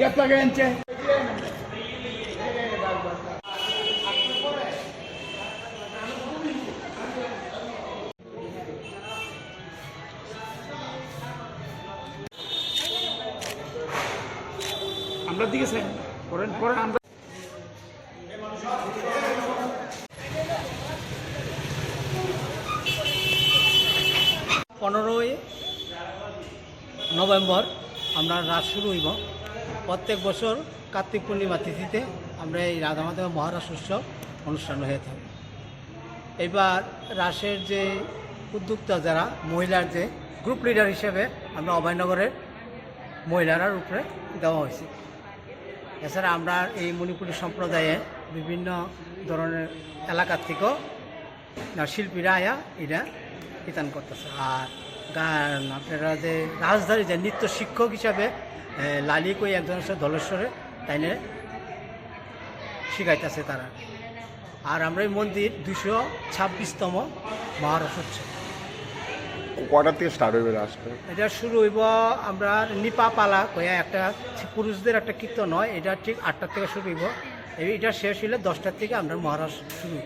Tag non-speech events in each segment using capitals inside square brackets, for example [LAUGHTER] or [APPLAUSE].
Gap লাগে আনছে আমরা দিকে স্যার করেন করেন আমরা পনেরোই নভেম্বর আমরা রাস শুরু হইব। প্রত্যেক বছর কার্তিক পূর্ণিমা তিথিতে আমরা এই রাধা মাধব মহারাস উৎসব অনুষ্ঠান হয়ে থাকি। এবার রাসের যে উদ্যোক্তা যারা, মহিলার যে গ্রুপ লিডার হিসেবে আমরা অভয়নগরের মহিলারার উপরে দেওয়া হয়েছে। এছাড়া আমরা এই মণিপুরী সম্প্রদায়ে বিভিন্ন ধরনের এলাকার থেকেও শিল্পীরা আয়া এটা ইতান করতেছে। আর গান আপনারা যে রাজধানী যে নৃত্য শিক্ষক হিসাবে লালি কই একজন আছে ধলেশ্বরে তাইনে শিখাইতেছে তারা। আর আমরা এই মন্দির দুশো ছাব্বিশতম মহারস হচ্ছে কটার থেকে স্টার্ট হইবে রাসটা এটা শুরু হইব আমরা নিপা পালা কয়া একটা পুরুষদের একটা কীর্তন হয় এটা ঠিক আটটার থেকে শুরু হইব। এটা শেষ হইলে দশটার থেকে আমরা মহারাজ শুরু।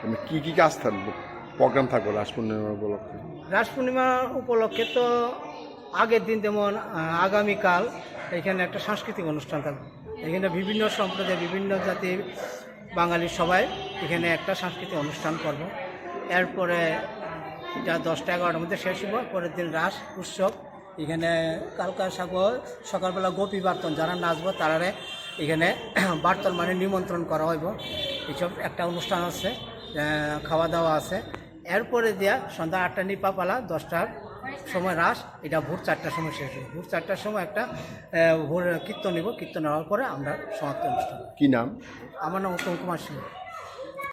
মানে কি কি কাজ থাকবে? প্রোগ্রাম থাকবে রাস পূর্ণিমা উপলক্ষে? রাস পূর্ণিমা উপলক্ষে তো আগের দিন যেমন আগামীকাল এখানে একটা সাংস্কৃতিক অনুষ্ঠান থাকবে। এখানে বিভিন্ন সম্প্রদায়, বিভিন্ন জাতির বাঙালির সবাই এখানে একটা সাংস্কৃতিক অনুষ্ঠান করব। এরপরে যা দশটা, এগারোটার মধ্যে শেষ হব পরের দিন রাস, উৎসব। এখানে কালকা সাগর, সকালবেলা গোপী বার্তন যারা নাচবো তারারে এখানে [CLEARS THROAT] বার্তন মানে নিমন্ত্রণ করা হইব। এইসব একটা অনুষ্ঠান আছে খাওয়া দাওয়া আছে। এরপরে দিয়া সন্ধ্যা আটটা নিপা পালা দশটার সময় রাস এটা ভোর চারটার সময় শেষ হবে। ভোর চারটার সময় একটা ভোর কীর্তন নেব। কীর্তন নেওয়ার পরে আমরা সমাপ্ত অনুষ্ঠান। কী নাম? আমার নাম উত্তম কুমার সিং।